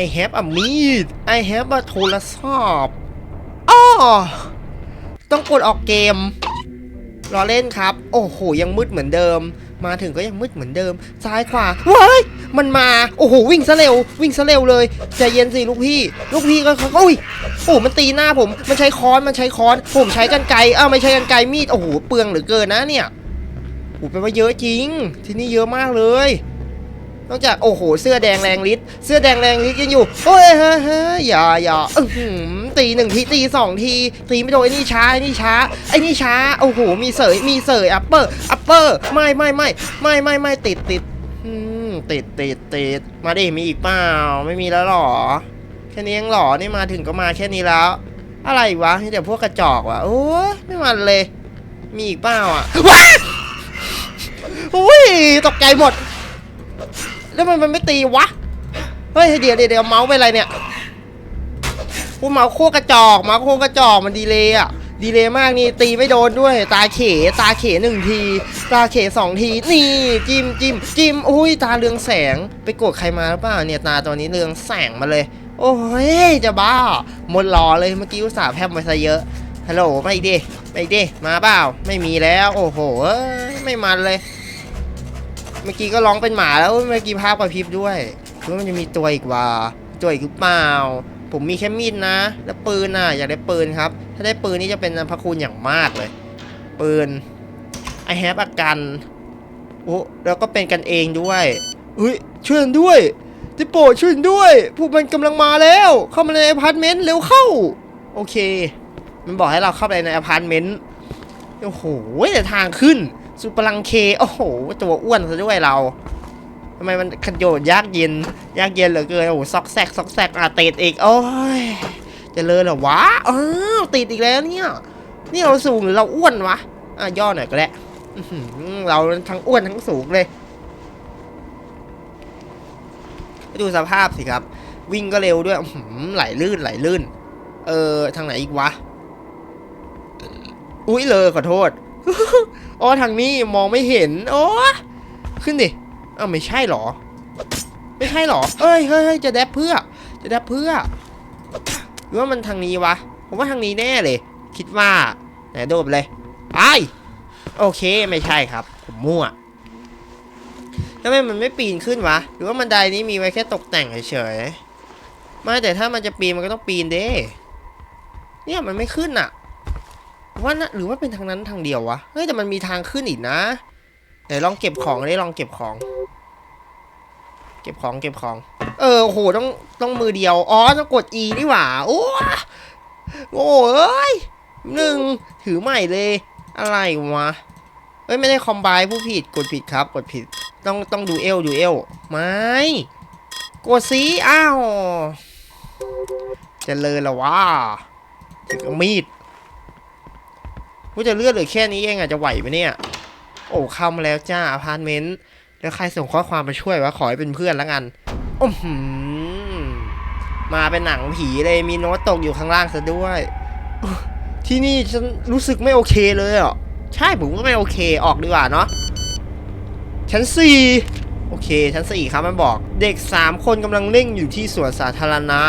I have a meat I have a โทรศัพท์อ้อต้องกดออกเกมรอเล่นครับ โอ้โห ยังมืดเหมือนเดิม มาถึงก็ยังมืดเหมือนเดิม ซ้ายขวาว้ายมันมา โอ้โห วิ่งซะเร็ว วิ่งซะเร็วเลย ใจเย็นสิลูกพี่ ลูกพี่ก็เขาอุ้ย โอ้โหมันตีหน้าผม มันใช้ค้อน มันใช้ค้อน ผมใช้กันไกรอ้าวไม่ใช่กันไกมีด โอ้โห เปลืองเหลือเกินนะเนี่ยโอ้โหแปลว่าเยอะจริง ที่นี่เยอะมากเลย นอกจากโอ้โห เสื้อแดงแรงฤทธิ์เสื้อแดงแรงฤทธิ์ยังอยู่โอ้ยเฮ้ยเฮ้ยอย่าอย่าอื้อหือตีหนึ่งทีตีสองทีตีไม่โดนไอ้นี่ช้าไอ้นี่ช้าไอ้นี่ช้าโอ้โหมีเสยมีเสยอัปเปอร์อัปเปอร์ไม่ไม่ไม่ไม่ไม่ไม่ติดติดติดติดติดมาดิมีอีกเปล่าไม่มีแล้วหรอแค่นี้ยังหรอนี่มาถึงก็มาแค่นี้แล้ว อะไรวะนี่แต่พวกกระจอกวะโอ้ยไม่มันเลย มีอีกเปล่าอะว้าอุ้ยตกใจหมด แล้วมันมันไม่ตีวะ เฮ้ยเดี๋ยวเดี๋ยวเดี๋ยวเมาส์ไปนอะไรเนี่ยกูเมาส์โคตรกระจอกเมาส์โคตรกระจอกมันดีเลยอะดีเลยมากนี่ตีไม่โดนด้วย ตาเขตาเขหนึ่งที ตาเขสองที นี่จิ้มจิ้มจิ้มอุ้ยตาเรืองแสงไปกดใครมาหรือเปล่าเนี่ยตาตัวนี้เรืองแสงมาเลย โอ้ยจะบ้าหมดหลอเลยเมื่อกี้อุตส่าห์แพมไปซะเยอะฮัลโหลมาอีกดิมาอีกดิมาเปล่าไม่มีแล้ว โอ้โหไม่มันเลย เมื่อกี้ก็ร้องเป็นหมาแล้วเมื่อกี้ภาพกระพริบด้วยคิดว่ามันจะมีตัวอีกว่าตัวอีกหรือเปล่า ผมมีแค่มีดนะ แล้วปืนน่ะอยากได้ปืนครับ ถ้าได้ปืนนี่จะเป็นพระคุณอย่างมากเลย ปืน I have อากันโอ้แล้วก็เป็นกันเองด้วยเฮ้ยช่วยด้วยได้โปรดช่วยด้วยพวกมันกำลังมาแล้ว เข้ามาในอพาร์ตเมนต์เร็วเข้า โอเค มันบอกให้เราเข้าไปในอพาร์ตเมนต์โอ้โหแต่ทางขึ้น สุปลังเค โอ้โห ตัวอ้วนซะด้วยเราทำไมมันขยโยยากเย็น ยากเย็นเหลือเกิน โอ้โห ซอกแซก ซอกแซกอาติดอีก โอ้ยจะเลยเหรอวะอ้าวติดอีกแล้วเนี่ย นี่เราสูงหรือเราอ้วนวะ อะ ย่อหน่อยก็ได้เราทั้งอ้วนทั้งสูงเลยดูสภาพสิครับ วิ่งก็เร็วด้วยหือไหลลื่นไหลลื่น เออ ทางไหนอีกวะ อุ้ยเลยขอโทษ อ๋อทางนี้มองไม่เห็นโอ้ขึ้นดิอ้าวไม่ใช่หรอ ไม่ใช่หรอเอ้ยเฮ้ยเฮ้ยจะแดบเพื่อ จะแดบเพื่อหรือว่ามันทางนี้วะ ผมว่าทางนี้แน่เลย คิดว่าไหนโดดไปเลยไปโอเคไม่ใช่ครับ ผมมั่วทำไมมันไม่ปีนขึ้นวะ หรือว่าบันไดนี้มีไว้แค่ตกแต่งเฉยๆไม่แต่ถ้ามันจะปีนมันก็ต้องปีนเด้เนี่ยมันไม่ขึ้นอะ ว่านะหรือว่าเป็นทางนั้นทางเดียววะ เฮ้ยแต่มันมีทางขึ้นอีกนะไหนลองเก็บของได้ลองเก็บของ เก็บของเก็บของ เออโหต้องต้องมือเดียว อ๋อต้องกด E นี่หว่า โอ้โอ้เอ้ยหนึ่งถือใหม่เลย อะไรวะ เอ้ยไม่ได้คอมไบผู้ผิดกดผิดครับ กดผิด ต้องต้องดูเอลดูเอลไม่กดสีอ้าวจะเลยละวะถึงมีด กูจะเลือดเหลือแค่นี้เองอะจะไหวไหมเนี่ย โอ้เข้ามาแล้วจ้าอพาร์ตเมนต์แล้วใครส่งข้อความมาช่วยวะขอให้เป็นเพื่อนแล้วกันอ้อหือมาเป็นหนังผีเลยมีโน้ตตกอยู่ข้างล่างซะด้วย ที่นี่ฉันรู้สึกไม่โอเคเลยอะใช่ผมก็ไม่โอเคออกดีกว่าเนาะชั้นสี่โอเคชั้นสี่ครับมันบอก เด็กสามคนกำลังเล่นอยู่ที่สวนสาธารณะ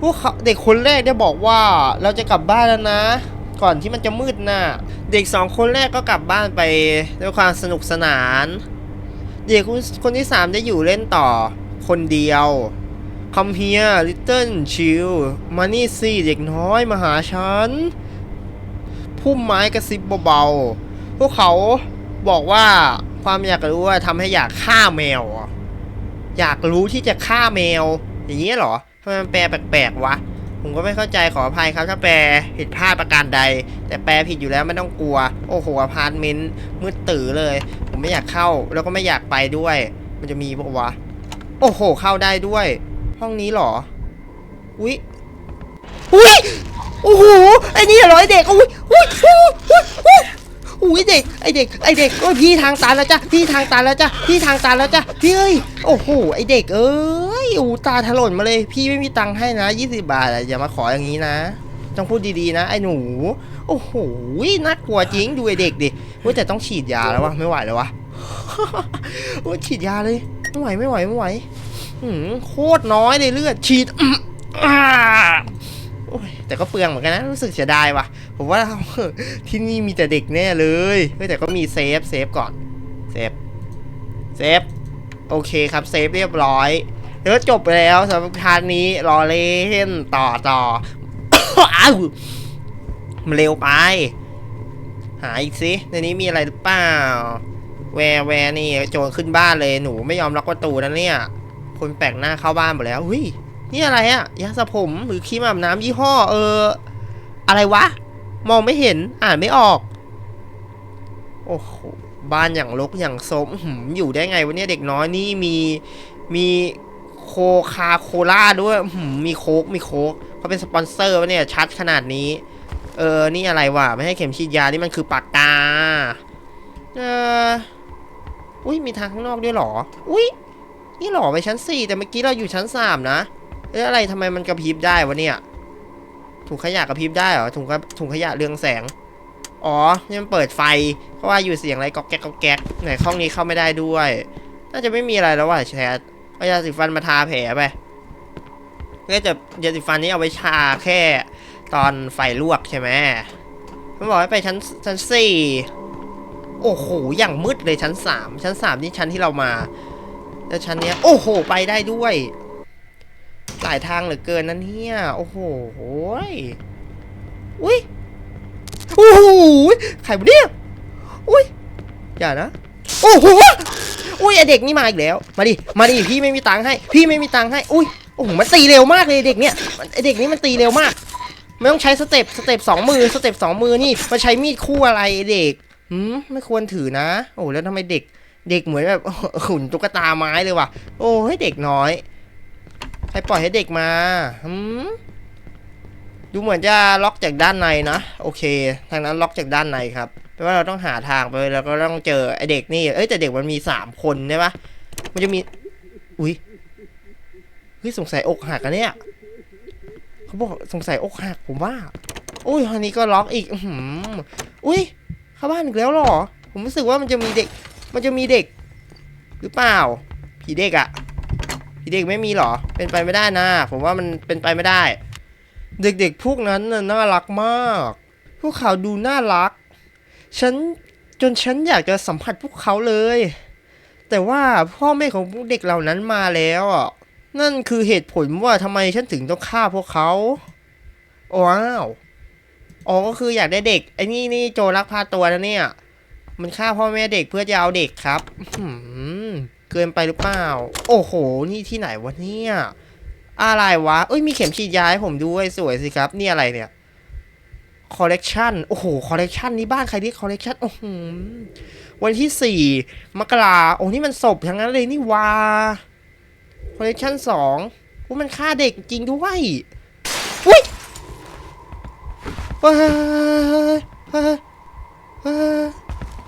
พวกเขาเด็กคนแรกได้บอกว่าเราจะกลับบ้านแล้วนะ ก่อนที่มันจะมืดน่ะเด็กสองคนแรกก็กลับบ้านไปด้วยความสนุกสนาน เด็กคนคนที่สามได้อยู่เล่นต่อ คนเดียว Come here little chill มานี่สิเด็กน้อยมาหาฉันพุ่มไม้กระซิบเบาๆ พวกเขาบอกว่าความอยากรู้ว่าทำให้อยากฆ่าแมว อยากรู้ที่จะฆ่าแมว อย่างนี้เหรอทำไมมันแปลแปลกๆวะ ผมก็ไม่เข้าใจขออภัยครับ ถ้าแปลผิดพลาดประการใด แต่แปลผิดอยู่แล้วไม่ต้องกลัว โอ้โหอพาร์ตเมนต์มืดตื่อเลย ผมไม่อยากเข้าแล้วก็ไม่อยากไปด้วย มันจะมีปะวะ โอ้โห เข้าได้ด้วย ห้องนี้หรอ อุ๊ยอุ๊ยโอ้โหไอ้นี่เหรอไอเด็ก อุ๊ยอุ๊ยอุ๊ยอุ๊ย อุ้ยเด็กไอเด็กไอเด็กโอ้ยพี่ทางตันแล้วจ้ะพี่ทางตันแล้วจ้ะพี่ทางตันแล้วจ้ะพี่เอ้ยโอ้โหไอเด็กเอ้ยอูตาถลนมาเลย พี่ไม่มีตังค์ให้นะ 20 บาทอะอย่ามาขออย่างนี้นะ ต้องพูดดีๆนะ ไอหนู โอ้โหน่ากลัวจริงดูไอเด็กดิว้ยแต่ต้องฉีดยาแล้ววะไม่ไหวแล้ววะโอ้ฉีดยาเลยไม่ไหวไม่ไหวไม่ไหวหืมโคตรน้อยเลยเลือดฉีดออแต่ก็เปลืองเหมือนกันนะรู้สึกเสียดายว่ะ ผมว่าที่นี่มีแต่เด็กแน่เลยเฮ้ยแต่ก็มีเซฟเซฟก่อนเซฟเซฟโอเคครับเซฟเรียบร้อยแล้วจบไปแล้วสำหรับพาร์ทนี้รอเล่นต่อต่ออ้าวมันเร็วไป หาอีกสิในนี้มีอะไรหรือเปล่า แวร์แวร์นี่โจรขึ้นบ้านเลยหนูไม่ยอมล็อกประตูนะเนี่ย คนแปลกหน้าเข้าบ้านหมดแล้วเฮ้ยนี่อะไรอะยาสระผมหรือครีมอาบน้ำยี่ห้อเออ อะไรวะ มองไม่เห็นอ่านไม่ออก โอ้โหบ้านอย่างรกอย่างสมอื้อหืออยู่ได้ไงวะเนี่ยเด็กน้อยนี่มีมีโคคาโคล่าด้วยหือมีโค้กมีโค้กเขาเป็นสปอนเซอร์วะเนี่ยชัดขนาดนี้ เออ นี่อะไรวะไม่ให้เข็มฉีดยานี่มันคือปากกา เอออุ้ยมีทางข้างนอกด้วยหรอ อุ้ยนี่เหรอไปชั้นสี่แต่เมื่อกี้เราอยู่ชั้นสามนะเอ๊ะอะไรทำไมมันกระพริบได้วะเนี่ย ถุงขยะกระพริบได้เหรอถุงถุงขยะเรืองแสง อ๋อนี่มันเปิดไฟ เพราะว่าอยู่เสียงอะไรก๊อกแก๊กก๊อกแก๊กไหนห้องนี้เข้าไม่ได้ด้วย น่าจะไม่มีอะไรแล้วว่ะแชทเอายาสีฟันมาทาแผลไปก็จะยาสีฟันนี้เอาไว้ชาแค่ตอนไฟลวกใช่ไหมมันบอกให้ไปชั้นชั้นสี่โอ้โห อย่างมืดเลยชั้นสามชั้นสามนี่ชั้นที่เรามาแล้วชั้นเนี้ย โอ้โห ไปได้ด้วย หลายทางเหลือเกินนะเนี่ย โอ้โหโอ้ยอุ้ยโอ้โหใครวะเนี่ยอุ้ยอย่านะ โอ้โหอุ้ยไอเด็กนี่มาอีกแล้ว มาดิ มาดิ พี่ไม่มีตังค์ให้ พี่ไม่มีตังค์ให้ อุ้ย โอ้โห มันตีเร็วมากเลยเด็กเนี่ยมันไอเด็กนี้มันตีเร็วมาก ไม่ต้องใช้สเต็ป สเต็ปสองมือ สเต็ปสองมือนี่ มาใช้มีดคู่อะไรเด็กหืมไม่ควรถือนะ โอ้แล้วทำไมเด็ก เด็กเหมือนแบบหุ่นตุ๊กตาไม้เลยว่ะ โอ้ให้เด็กน้อย ใครปล่อยให้เด็กมาหืมดูเหมือนจะล็อกจากด้านในนะโอเค ทางนั้นล็อกจากด้านในครับแปลว่าเราต้องหาทางไปแล้วก็ต้องเจอไอเด็กนี่เอ้ยแต่เด็กมันมีสามคนใช่ปะมันจะมี อุ้ยเฮ้ยสงสัยอกหักอะเนี่ยเขาบอกสงสัยอกหักผมว่าอุ้ยทางนี้ก็ล็อกอีกอื้มอุ้ยเข้าบ้านอีกแล้วหรอ ผมรู้สึกว่ามันจะมีเด็ก มันจะมีเด็ก หรือเปล่า ผีเด็กอะ เด็กไม่มีหรอ เป็นไปไม่ได้นะ ผมว่ามันเป็นไปไม่ได้ เด็กๆพวกนั้นน่ะน่ารักมาก พวกเขาดูน่ารัก ฉันจนฉันอยากจะสัมผัสพวกเขาเลย แต่ว่าพ่อแม่ของพวกเด็กเหล่านั้นมาแล้วนั่นคือเหตุผลว่าทำไมฉันถึงต้องฆ่าพวกเขาว้าวอ๋อก็คืออยากได้เด็กไอ้นี่นี่โจรลักพาตัวนะเนี่ย มันฆ่าพ่อแม่เด็กเพื่อจะเอาเด็กครับ เกินไปหรือเปล่า โอ้โห นี่ที่ไหนวะเนี่ย อะไรวะ เอ้ย มีเข็มฉีดยาให้ผมด้วย สวยสิครับ นี่อะไรเนี่ย คอลเลกชัน โอ้โห คอลเลกชันนี่บ้านใครเรียกคอลเลกชันโอ้โหวันที่สี่มกราโอ้นี่มันศพทั้งนั้นเลยนี่วาคอลเลกชันสองว่ามันฆ่าเด็กจริงด้วยอุ้ย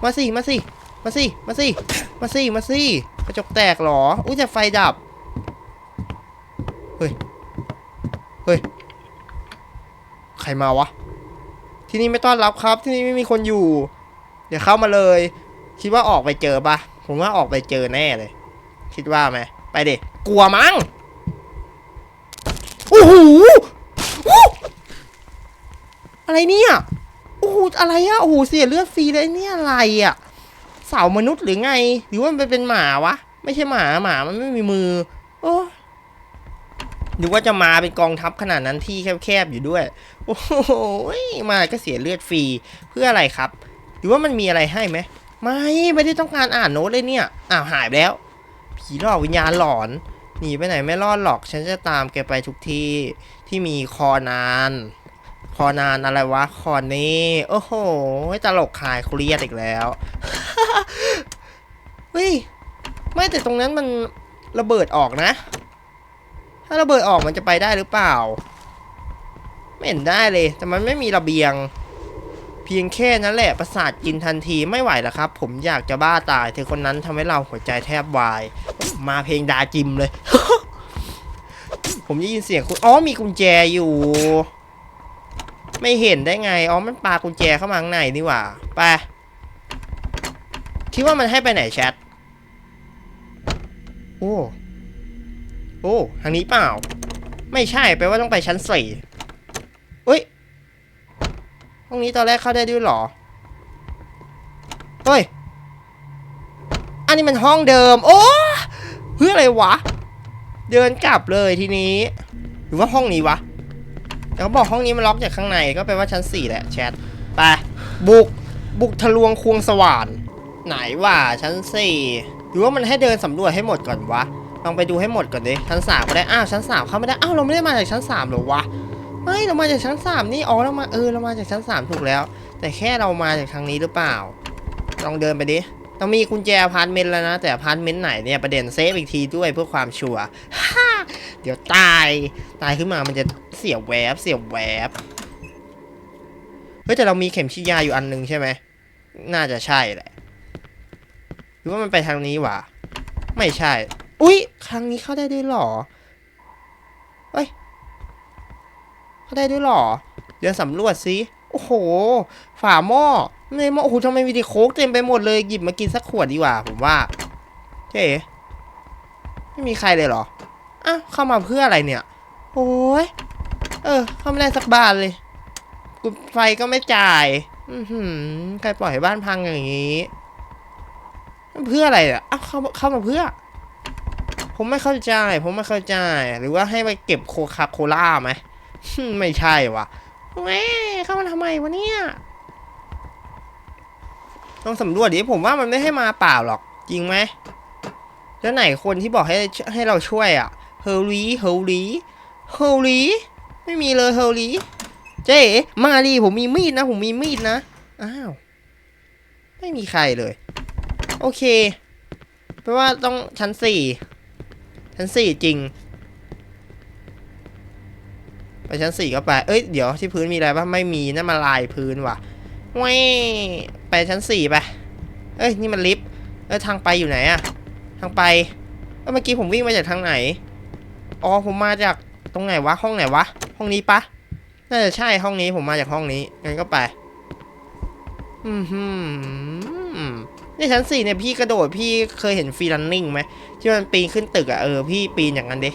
มาสิ มาสิ มาสิ มาสิ มาสิ มาสิ กระจกแตกหรอ อุ้ยแต่ไฟดับ เฮ้ย เฮ้ย ใครมาวะ ที่นี่ไม่ต้อนรับครับ ที่นี่ไม่มีคนอยู่ เดี๋ยวเข้ามาเลย คิดว่าออกไปเจอปะผมว่าออกไปเจอแน่เลย คิดว่าไหม ไปเด็กกลัวมั้งโอ้โหอู้อะไรเนี่ย โอ้โห อะไรอะโอ้โห เสียเลือดฟรีเลยเนี่ยอะไรอะ สาวมนุษย์หรือไง หรือว่ามันเป็นหมาวะ ไม่ใช่หมาหมามันไม่มีมือ โอ้หรือว่าจะมาเป็นกองทัพขนาดนั้นที่แคบๆอยู่ด้วย โอ้โหมาก็เสียเลือดฟรีเพื่ออะไรครับ หรือว่ามันมีอะไรให้ไหมไม่ไม่ได้ต้องการอ่านโน้ตเลยเนี่ยอ้าวหายแล้ว ผีหลอกวิญญาณหลอนหนีไปไหนไม่รอดหรอก ฉันจะตามแกไปทุกที่ที่มีคอนาน คอนานอะไรวะคอนนี้โอ้โหตลกคายเครียดอีกแล้วเฮ้ยไม่แต่ตรงนั้นมันระเบิดออกนะ ถ้าระเบิดออกมันจะไปได้หรือเปล่า ไม่เห็นได้เลย แต่มันไม่มีระเบียง เพียงแค่นั้นแหละประสาทกินทันทีไม่ไหวแล้วครับ ผมอยากจะบ้าตายเธอคนนั้นทำให้เราหัวใจแทบวาย มาเพลงดาจิมเลย ผมได้ยินเสียงคุณอ๋อมีกุญแจอยู่ ไม่เห็นได้ไง อ๋อ มันปากุญแจเข้ามาข้างในนี่หว่า ไป คิดว่ามันให้ไปไหนแชท โอ้ โอ้ ทางนี้เปล่า ไม่ใช่ แปลว่าต้องไปชั้นสี่เฮ้ย ห้องนี้ตอนแรกเข้าได้ด้วยหรอ เฮ้ย อันนี้มันห้องเดิม โอ้ เพื่ออะไรวะ เดินกลับเลยทีนี้ หรือว่าห้องนี้วะ แต่เขาบอกห้องนี้มันล็อกจากข้างในก็แปลว่าชั้นสี่แหละแชทไปบุกบุกทะลวงควงสว่านไหนว่าชั้นสี่หรือว่ามันให้เดินสำรวจให้หมดก่อนวะลองไปดูให้หมดก่อนดิชั้นสามก็ได้อ้าวชั้นสามเข้าไม่ได้อ้าวเราไม่ได้มาจากชั้นสามหรอวะไม่เรามาจากชั้นสามนี่อ๋อเรามาเออเรามาจากชั้นสามถูกแล้ว แต่แค่เรามาจากทางนี้หรือเปล่า ลองเดินไปดิต้องมีกุญแจพาร์ตเมนต์แล้วนะ แต่พาร์ตเมนต์ไหนเนี่ยประเด็นเซฟอีกทีด้วยเพื่อความชัวร์ เดี๋ยวตาย ตายขึ้นมามันจะเสียแวบ เสียแวบ เฮ้ยแต่เรามีเข็มฉีดยาอยู่อันหนึงใช่ไหม น่าจะใช่แหละ หรือว่ามันไปทางนี้วะ ไม่ใช่ อุ๊ย ครั้งนี้เข้าได้ด้วยหรอ เฮ้ย เข้าได้ด้วยหรอ เดี๋ยวสำรวจสิโอ้โห ฝาหม้อในหม้อโอ้โหทำไมมีแต่โคกเต็มไปหมดเลย หยิบมากินสักขวดดีกว่า ผมว่าเจ๊ไม่มีใครเลยเหรอ อ้าวเข้ามาเพื่ออะไรเนี่ย โอ้ย เออ เข้าไม่ได้สักบาทเลยกุดไฟก็ไม่จ่าย อือหือใครปล่อยให้บ้านพังอย่างนี้ เพื่ออะไรอะอ้าวเข้าเข้ามาเพื่อ ผมไม่เข้าใจ ผมไม่เข้าใจ หรือว่าให้ไปเก็บโคคาโคล่าไหม ไม่ใช่วะแหมเข้ามาทำไมวะเนี่ยต้องสำรวจดิผมว่ามันไม่ให้มาเปล่าหรอก จริงไหมแล้วไหนคนที่บอกให้ให้เราช่วยอะ เฮลลีเฮลลีเฮลลีไม่มีเลยเฮลลีเจ๊มาดิผมมีมีดนะ ผมมีมีดนะ อ้าว ไม่มีใครเลย โอเค แปลว่าต้องชั้นสี่ชั้นสี่จริง ไปชั้นสี่ก็ไป เอ้ย เดี๋ยวที่พื้นมีอะไรปะไม่มีนั่นมาลายพื้นว่ะเว้ยไปชั้นสี่ไป เอ้ย นี่มันลิฟต์ เอ้ย ทางไปอยู่ไหนอะทางไปเมื่อกี้ผมวิ่งมาจากทางไหน อ๋อผมมาจากตรงไหนวะห้องไหนวะ ห้องนี้ปะน่าจะใช่ห้องนี้ผมมาจากห้องนี้งั้นก็ไป อือหือนี่ชั้นสี่เนี่ยพี่กระโดดพี่เคยเห็นฟรีลันนิ่งไหมที่มันปีนขึ้นตึกอะเออพี่ปีนอย่างนั้นดิ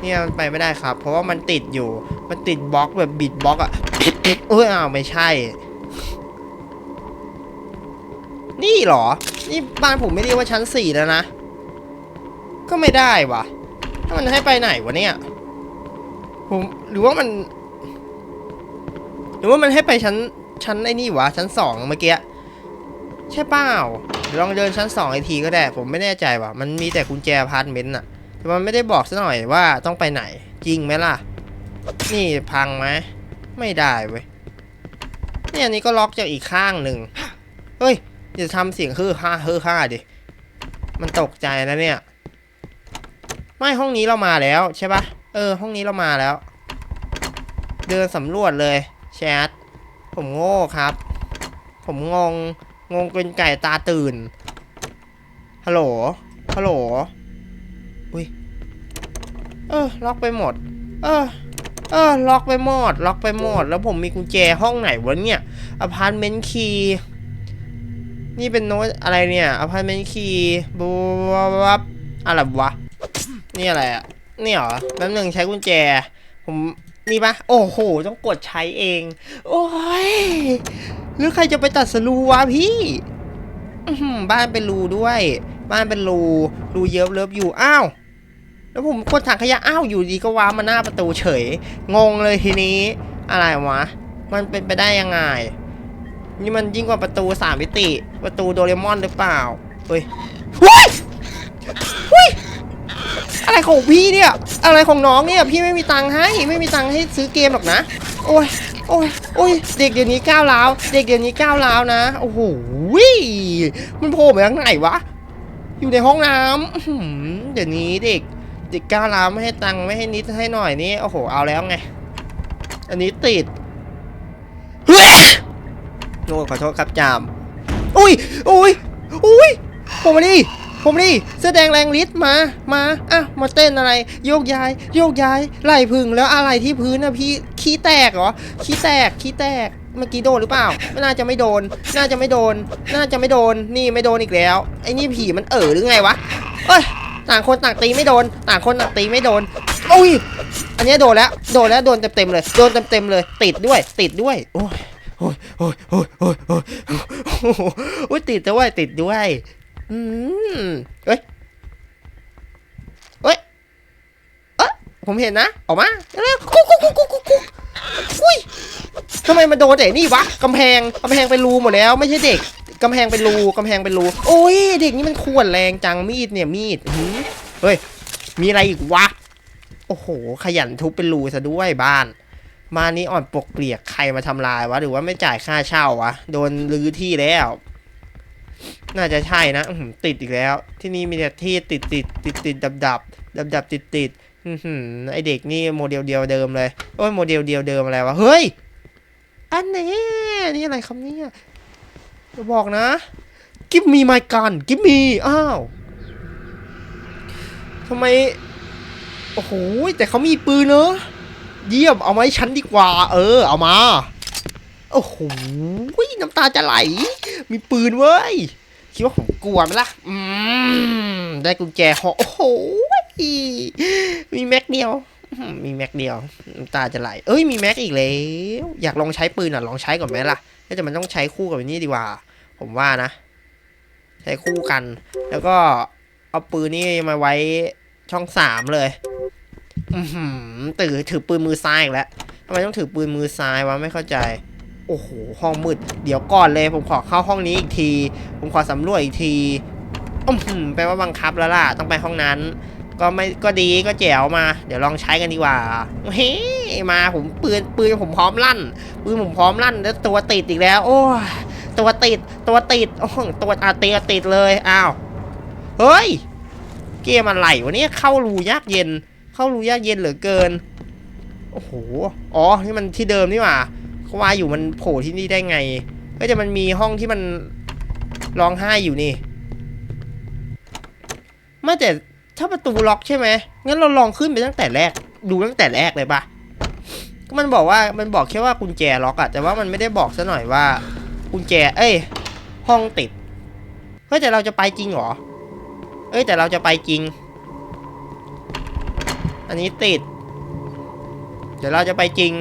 เนี่ยมันไปไม่ได้ครับ เพราะว่ามันติดอยู่ มันติดบล็อกแบบบิดบล็อกอะเอ้ยอ้าวไม่ใช่ นี่หรอ นี่บ้านผมไม่เรียกว่าชั้นสี่แล้วนะ ก็ไม่ได้วะ ถ้ามันให้ไปไหนวะเนี่ยผมหรือว่ามัน หรือว่ามันให้ไปชั้นชั้นไอ้นี่วะชั้นสองเมื่อกี้ใช่เปล่าวลองเดินชั้นสองไอทีก็ได้ ผมไม่แน่ใจว่ะมันมีแต่กุญแจพาร์ตเมนต์อะแต่มันไม่ได้บอกซะหน่อยว่าต้องไปไหน จริงไหมล่ะ นี่พังไหมไม่ได้เว้ยเนี่ยอันนี้ก็ล็อกจากอีกข้างหนึ่งเฮ้ยอย่าทำเสียงฮือฮ่าฮือฮ่าดิมันตกใจแล้วเนี่ย ไม่ห้องนี้เรามาแล้วใช่ปะเออ ห้องนี้เรามาแล้ว เดินสำรวจเลยแชทผมโง่ครับ ผมงงงงเป็นไก่ตาตื่นฮัลโหลฮัลโหลอุ้ยเออล็อกไปหมด เออเออล็อกไปหมดล็อกไปหมด แล้วผมมีกุญแจห้องไหนวะเนี่ยอพาร์ตเมนต์คีย์นี่เป็นโน้ตอะไรเนี่ยอพาร์ตเมนต์คีย์บูวับอะไรวะ นี่อะไรอะนี่เหรอแป๊บนึงใช้กุญแจ ผมนี่ปะโอ้โห ต้องกดใช้เอง โอ้ยหรือใครจะไปตัดสรูวะพี่บ้านเป็นรูด้วย บ้านเป็นรู รูเยิบเลิฟอยู่ อ้าว แล้วผมกดถังขยะ อ้าว อยู่ดีก็ว้ามาหน้าประตูเฉย งงเลยทีนี้ อะไรวะ มันเป็นไปได้ยังไง นี่มันยิ่งกว่าประตูสามมิติ ประตูโดเรมอนหรือเปล่า เฮ้ยเฮ้ย อะไรของพี่เนี่ย อะไรของน้องเนี่ย พี่ไม่มีตังค์ให้ ไม่มีตังค์ให้ซื้อเกมหรอกนะ โอ้ย โอ้ย โอ้ย เด็กเดี๋ยวนี้ก้าวร้าว เด็กเดี๋ยวนี้ก้าวร้าวนะ โอ้โหวิมันโผล่มาทางไหนวะ อยู่ในห้องน้ำเดี๋ยวนี้เด็ก เด็กก้าวร้าวไม่ให้ตังค์ไม่ให้นิดให้หน่อยนี่ โอ้โห เอาแล้วไง อันนี้ติดเฮ้ยโอ้ขอโทษครับจาม อุ้ยอุ้ยอุ้ยผมมาดิ ผมมาดิเสื้อแดงแรงฤทธิ์มา มาอะมาเต้นอะไร โยกย้าย โยกย้าย ไหลพึ่งแล้วอะไรที่พื้นนะพี่ ขี้แตกเหรอ ขี้แตก ขี้แตก เมื่อกี้โดนหรือเปล่า ไม่น่าจะไม่โดน น่าจะไม่โดน น่าจะไม่โดน นี่ไม่โดนอีกแล้ว ไอ้นี่ผีมันเอ๋อหรือไงวะ เอ้ย ต่างคนต่างตีไม่โดน ต่างคนต่างตีไม่โดนโอ้ย อันนี้โดนแล้ว โดนแล้ว โดนเต็มๆเลย โดนเต็มๆเลย ติดด้วย ติดด้วย โอ้ยโอ้ยโอ้ยโอ้ยโอ้ยโอ้ยโอ้ยติดด้วย ติดด้วย อืมเอ้ยเอ้ยเอะผมเห็นนะ ออกมาเร็วกุ๊กกุ๊กกุ๊กกุ๊กกุ๊กอุ้ยทำไมมันโดนแต่นี่วะกำแพงกำแพงเป็นรูหมดแล้ว ไม่ใช่เด็กกำแพงเป็นรูกำแพงเป็นรูโอ้ยเด็กนี่มันขวนแรงจังมีดเนี่ยมีดหืมเฮ้ยมีอะไรอีกวะโอ้โห ขยันทุบเป็นรูซะด้วยบ้านบ้านนี้อ่อนปกเปลียกใครมาทำลายวะ หรือว่าไม่จ่ายค่าเช่าวะ โดนรื้อที่แล้ว น่าจะใช่นะติดอีกแล้ว ที่นี่มีแต่ที่ติดติดติดติดดับดับดับดับติดติดไอเด็กนี่โมเดลเดียวเดิมเลยโอ้ยโมเดลเดียวเดิมอะไรวะเฮ้ยอันนี้นี่อะไรครับเนี่ยบอกนะกิฟมีไมกันกิฟมีอ้าวทำไมโอ้โหแต่เขามีปืนเนอะเยี่ยมเอามาให้ฉันดีกว่า เออ เอามา โอ้โหน้ำตาจะไหล มีปืนเว้ย คิดว่าผมกลัวไหมล่ะ อืม ได้กุญแจหอโอ้โห มีแม็กเดียว มีแม็กเดียว น้ำตาจะไหล เอ้ย มีแม็กอีกแล้ว อยากลองใช้ปืนอะ ลองใช้ก่อนไหมล่ะก็แต่มันต้องใช้คู่กับนนี้ดีกว่า ผมว่านะ ใช้คู่กัน แล้วก็เอาปืนนี่มาไว้ช่องสามเลยอือหือถือถือปืนมือซ้ายอีกแล้วทำไมต้องถือปืนมือซ้ายวะไม่เข้าใจ โอ้โห ห้องมืด เดี๋ยวก่อนเลย ผมขอเข้าห้องนี้อีกที ผมขอสำรวจอีกทีอือหือแปลว่าบังคับแล้วล่ะ ต้องไปห้องนั้น ก็ไม่ ก็ดี ก็แจ๋วมา เดี๋ยวลองใช้กันดีกว่า เฮ้มา ผมปืน ปืนผมพร้อมลั่น ปืนผมพร้อมลั่น แล้วตัวติดอีกแล้ว โอ้ตัวติด ตัวติด โอ้โหตัวอาเตียติดเลย อ้าว เฮ้ย เกมอะไรวะเนี่ยเข้ารูยากเย็น เข้ารูยากเย็นเหลือเกิน โอ้โห อ๋อ นี่มันที่เดิมนี่หว่า เขาว่าอยู่มันโผล่ที่นี่ได้ไง ก็จะมันมีห้องที่มันร้องไห้อยู่นี่ม่แต่ถ้าประตูล็อกใช่ไหมงั้นเราลองขึ้นไปตั้งแต่แรก ดูตั้งแต่แรกเลยปะก็มันบอกว่ามันบอกแค่ว่ากุญแจล็อกอะแต่ว่ามันไม่ได้บอกซะหน่อยว่ากุญแจ เอ้ย ห้องติดเฮ้ยแต่เราจะไปจริงเหรอ เอ้ยแต่เราจะไปจริง อันนี้ติด เดี๋ยวเราจะไปจริง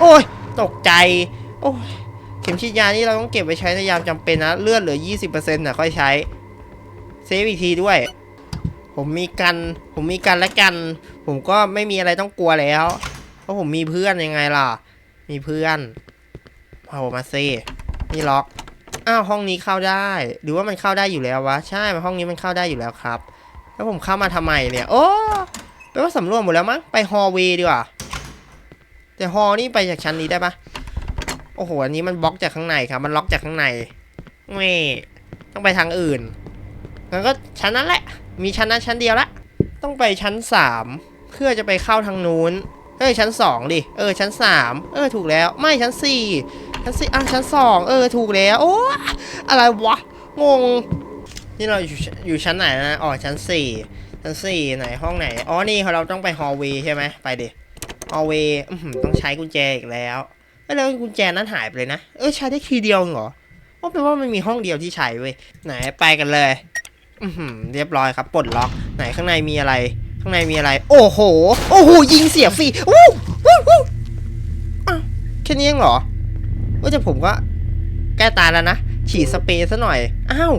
โอ้ย ตกใจ โอ้ยเข็มฉีดยานี่เราต้องเก็บไว้ใช้ในยามจำเป็นนะ เลือดเหลือ 20%นะค่อยใช้ เซฟอีกทีด้วย ผมมีกัน ผมมีกันและกัน ผมก็ไม่มีอะไรต้องกลัวแล้ว เพราะผมมีเพื่อนยังไงล่ะ มีเพื่อนเอามาเซนี่ล็อก อ้าวห้องนี้เข้าได้ หรือว่ามันเข้าได้อยู่แล้ววะ ใช่ห้องนี้มันเข้าได้อยู่แล้วครับ แล้วผมเข้ามาทำไมเนี่ย โอ้แปลว่าสำรวจหมดแล้วมั้ง ไปฮอลเวย์ดีกว่า แต่ฮอนี่ไปจากชั้นนี้ได้ปะโอ้โห อันนี้มันบล็อกจากข้างในครับ มันล็อกจากข้างในไม่ต้องไปทางอื่นงั้นก็ชั้นนั้นแหละ มีชั้นนั้นชั้นเดียวละ ต้องไปชั้นสามเพื่อจะไปเข้าทางนู้น เอ้ยชั้นสองดิ เออชั้นสามเออถูกแล้ว ไม่ชั้นสี่ชั้นสี่อะชั้นสองเออถูกแล้ว โอ้อะไรวะ งง นี่เราอยู่ชั้นอยู่ชั้นไหนนะ อ๋อชั้นสี่ชั้นสี่ไหนห้องไหน อ๋อ นี่เราต้องไปฮอลเวย์ใช่ไหมไปดิ ฮอลเวย์อื้อหือต้องใช้กุญแจอีกแล้วแล้วกุญแจนั้นหายไปเลยนะ เออใช้ได้ทีเดียวเหรอเพราแปลว่ามันมีห้องเดียวที่ใช้เว้ย ไหนไปกันเลย อืเรียบร้อยครับปลดล็อก ไหนข้างในมีอะไร ข้างในมีอะไร โอ้โห โอ้โหยิงเสียฟรีอู้วู้วู้อ้าวแค่นี้เองเหรอเออแต่ผมก็ใกล้ตาแล้วนะ ฉีดสเปรย์ซะหน่อย อ้าว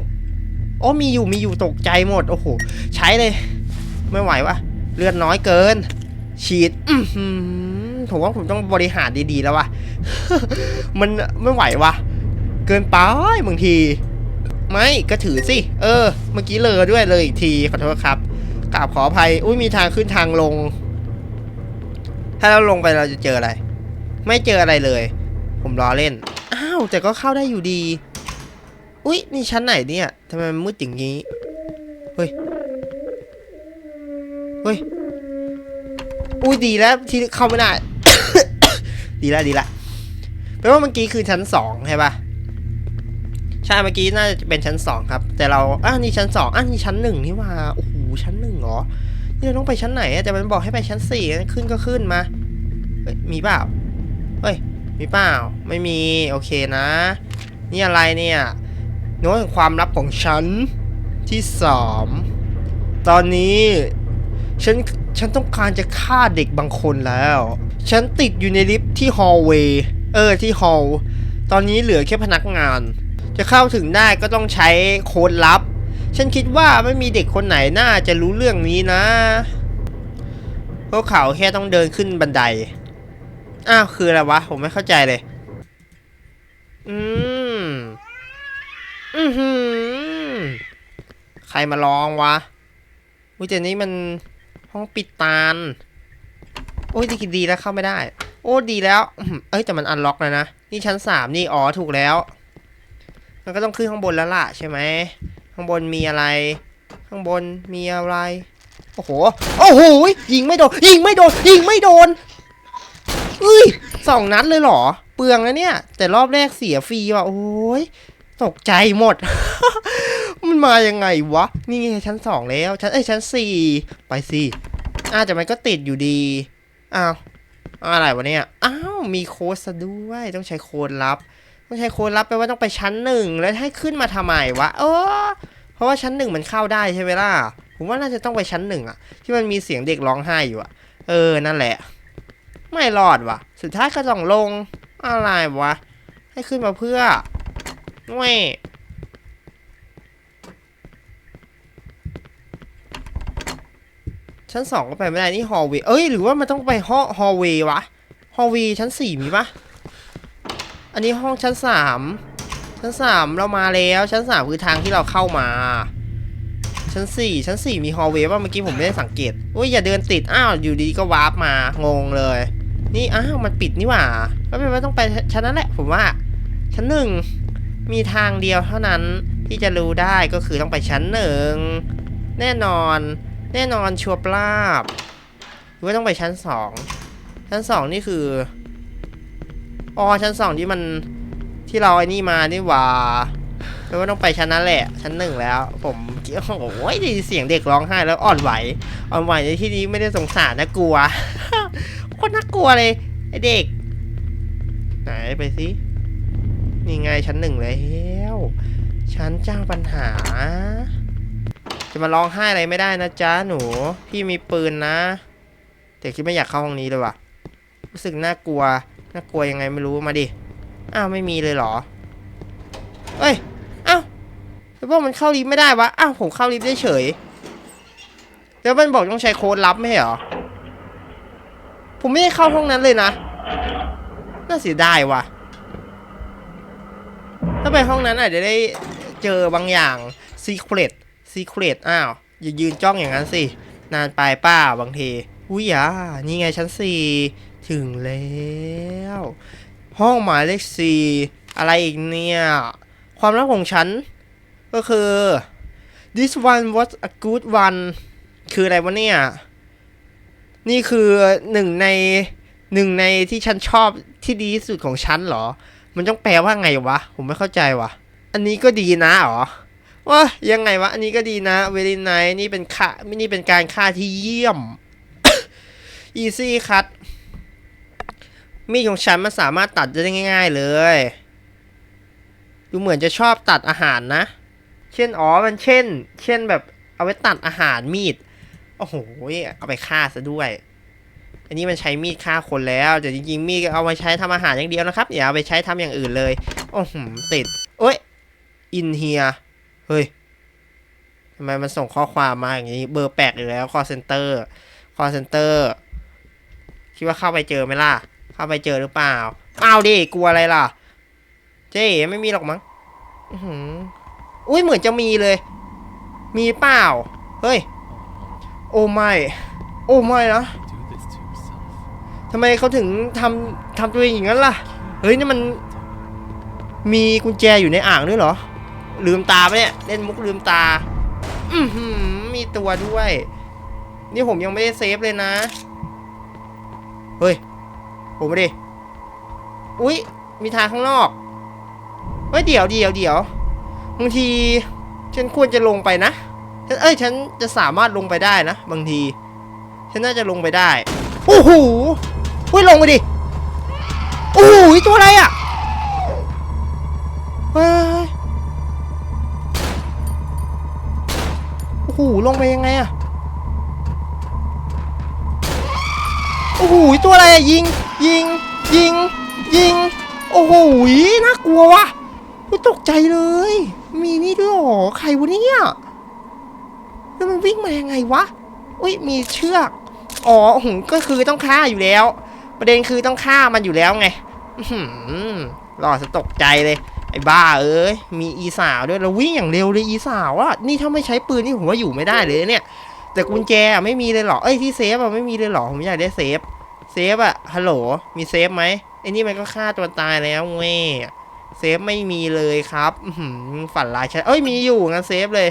อ๋อมีอยู่มีอยู่ตกใจหมด โอ้โห ใช้เลย ไม่ไหววะเลือดน้อยเกิน ฉีดอือหือผมว่าผมต้องบริหารดีๆแล้ววะมันไม่ไหววะเกินไปบางที ไม่ก็ถือสิ เออ เมื่อกี้เลอด้วยเลยอีกทีขอโทษครับกราบขออภัย อุ้ยมีทางขึ้นทางลง ถ้าเราลงไปเราจะเจออะไร ไม่เจออะไรเลย ผมล้อเล่น อ้าว แต่ก็เข้าได้อยู่ดี อุ้ยนี่ชั้นไหนเนี่ยทำไมมันมืดอย่างนี้ เฮ้ย เฮ้ย อุ้ยดีแล้วที่เข้าไม่ได้ ดีแล้วดีละแปลว่าเมื่อกี้คือชั้นสองใช่ปะใช่เมื่อกี้น่าจะเป็นชั้นสองครับ แต่เราอะนี่ชั้นสองอะนี่ชั้นหนึ่งนี่ว่าโอ้โหชั้นหนึ่งเหรอนี่เราต้องไปชั้นไหนอะแต่มันบอกให้ไปชั้นสี่ขึ้นก็ขึ้นมาเฮ้ยมีเปล่าเฮ้ยมีเปล่าไม่มีโอเคนะ นี่อะไรเนี่ยโน้ตความลับของฉันที่สามตอนนี้ฉัน ฉันต้องการจะฆ่าเด็กบางคนแล้ว ฉันติดอยู่ในลิฟต์ที่ฮอลเวย์เออที่ฮอลตอนนี้เหลือแค่พนักงาน จะเข้าถึงได้ก็ต้องใช้โค้ดลับ ฉันคิดว่าไม่มีเด็กคนไหนน่าจะรู้เรื่องนี้นะพวกเขาแค่ต้องเดินขึ้นบันได อ้าวคืออะไรวะ ผมไม่เข้าใจเลย อืม อือหือ ใครมาลองวะอุ้ยแต่นี้มัน ห้องปิดตาล โอ้ยดีดีแล้วเข้าไม่ได้ โอ้ดีแล้ว เอ้ยแต่มันอันล็อกแล้วนะ นี่ชั้นสามนี่ อ๋อถูกแล้ว มันก็ต้องขึ้นข้างบนแล้วล่ะใช่ไหม ข้างบนมีอะไร ข้างบนมีอะไร โอ้โห โอ้โห ยิงไม่โดน ยิงไม่โดน ยิงไม่โดนเอ้ยสองนัดเลยเหรอ เปลืองนะเนี่ย แต่รอบแรกเสียฟรีว่ะ โอ้ย ตกใจหมด มันมายังไงวะ นี่ไงชั้นสองแล้ว ชั้นเอ้ยชั้นสี่ไปสิอ้าวแต่มันก็ติดอยู่ดี อ้าว อะไรวะเนี่ย อ้าว มีโค้ดซะด้วย ต้องใช้โค้ดลับ ต้องใช้โค้ดลับแปลว่าต้องไปชั้นหนึ่ง แล้วให้ขึ้นมาทำไมวะ เออ เพราะว่าชั้นหนึ่งมันเข้าได้ใช่ไหมล่ะ ผมว่าน่าจะต้องไปชั้นหนึ่งอะที่มันมีเสียงเด็กร้องไห้อยู่อะเออ นั่นแหละ ไม่รอดวะสุดท้ายก็ต้องลง อะไรวะ ให้ขึ้นมาเพื่อเว้ย ชั้นสองก็ไปไม่ได้นี่ฮอลเวย์เอ้ยหรือว่ามันต้องไปห้องฮอลเวย์วะฮอลเวย์ชั้นสี่มีปะอันนี้ห้องชั้นสามชั้นสามเรามาแล้วชั้นสามคือทางที่เราเข้ามา ชั้นสี่ชั้นสี่มีฮอลเวย์ว่าเมื่อกี้ผมไม่ได้สังเกตอุ้ยอย่าเดินติดอ้าวอยู่ดีก็วาร์ปมางงเลย นี่อ้าวมันปิดนี่หว่าก็แปลว่าต้องไปชั้นนั้นแหละ ผมว่า ชั้นหนึ่งมีทางเดียวเท่านั้นที่จะรู้ได้ก็คือต้องไปชั้นหนึ่งแน่นอน แน่นอนชัวร์ปลาบหรือว่าต้องไปชั้นสอง ชั้นสองนี่คือ อ๋อ ชั้นสองที่มันที่เราไอ้นี่มานี่หว่าแปลว่าต้องไปชั้นนั้นแหละ ชั้นหนึ่งแล้ว ผมโอ้ยด้ยินเสียงเด็กร้องไห้แล้วอ่อนไหว อ่อนไหวในที่นี้ไม่ได้สงสารนะกลัวโคตรน่ากลัวเลยไอเด็ก ไหนไปสินี่ไงชั้นหนึ่งแล้ว ชั้นเจ้าปัญหา จะมาร้องไห้อะไรไม่ได้นะจ๊ะหนู พี่มีปืนนะ แต่คิดไม่อยากเข้าห้องนี้เลยว่ะ รู้สึกน่ากลัว น่ากลัวยังไงไม่รู้มาดิ อ้าวไม่มีเลยเหรอ เอ้ย อ้าวแล้วพวกมันเข้าลิฟต์ไม่ได้วะ อ้าวผมเข้าลิฟต์ได้เฉย แล้วมันบอกต้องใช้โค้ดลับไม่เหรอ ผมไม่ได้เข้าห้องนั้นเลยนะ น่าเสียดายว่ะ ถ้าไปห้องนั้นอาจจะได้เจอบางอย่าง Secret Secret อ้าว อย่ายืนจ้องอย่างนั้นสิ นานไปป้าบางทีอุ้ยอะนี่ไงชั้นสี่ถึงแล้ว ห้องหมายเลขสี่อะไรอีกเนี่ย ความลับของฉัน ก็คือ this one was a good one คืออะไรวะเนี่ย นี่คือหนึ่งในหนึ่งในที่ฉันชอบที่ดีที่สุดของฉันเหรอ มันต้องแปลว่าไงวะ ผมไม่เข้าใจวะ อันนี้ก็ดีนะหรอ ว่ายังไงวะ อันนี้ก็ดีนะเวลินไนนี่เป็นค่านี่เป็นการฆ่าที่เยี่ยม easy cut มีดของฉันมันสามารถตัดได้ง่าย ๆเลย ดูเหมือนจะชอบตัดอาหารนะ เช่นอ๋อมันเช่น เช่นแบบเอาไว้ตัดอาหารมีด โอ้โห เอาไปฆ่าซะด้วย อันนี้มันใช้มีดฆ่าคนแล้วแต่จริงๆมีดเอาไว้ใช้ทำอาหารอย่างเดียวนะครับอย่าเอาไปใช้ทำอย่างอื่นเลย โอ้โหติดเอ้ยอินเฮีย เฮ้ยทำไมมันส่งข้อความมาอย่างนี้ เบอร์แปลกอยู่แล้ว call center call center คิดว่าเข้าไปเจอไหมล่ะ เข้าไปเจอหรือเปล่าเปล่าดิกลัวอะไรล่ะ เจ๊ไม่มีหรอกมั้งอื้มอุ้ยเหมือนจะมีเลย มีเปล่า เฮ้ย โอ้ไม่ โอ้ไม่นะทำไมเขาถึงทำทำตัวเองอย่างนั้นล่ะ เฮ้ยนี่มัน มีกุญแจอยู่ในอ่างด้วยเหรอ ลืมตาปะเนี่ย เล่นมุกลืมตา อือหือมีตัวด้วย นี่ผมยังไม่ได้เซฟเลยนะ เฮ้ย ผมไม่ดิอุ๊ย มีทางข้างนอก เฮ้ย เดี๋ยวเดี๋ยวเดี๋ยวบางที ฉันควรจะลงไปนะฉันเอ้ย ฉันจะสามารถลงไปได้นะ บางที ฉันน่าจะลงไปได้ โอ้โหเฮ้ย ลงไปดิ โอ้โหตัวอะไรอะ หลงไปยังไงอะโอ้โหตัวอะไรอะยิง ยิง ยิง ยิง โอ้โหน่ากลัวว่ะตกใจเลย มีนี่ด้วยหรอใครวะเนี่ยแล้วมันวิ่งมายังไงวะอุ้ยมีเชือก อ๋อหงก็คือต้องฆ่าอยู่แล้ว ประเด็นคือต้องฆ่ามันอยู่แล้วไงหือรอจะตกใจเลย ไอ้บ้าเอ้ยมีอีสาวด้วยเราวิ่งอย่างเร็วเลยอีสาวอะนี่ถ้าไม่ใช้ปืนนี่ผมว่าอยู่ไม่ได้เลยเนี่ย แต่กุญแจอะไม่มีเลยเหรอเอ้ยที่เซฟอะไม่มีเลยเหรอผมอยากได้เซฟเซฟอะฮัลโหลมีเซฟไหมไอ้นี่มันก็ฆ่าตัวตายแล้วเว้ยเซฟไม่มีเลยครับฝันร้ายใช่เอ้ยมีอยู่งั้นเซฟเลย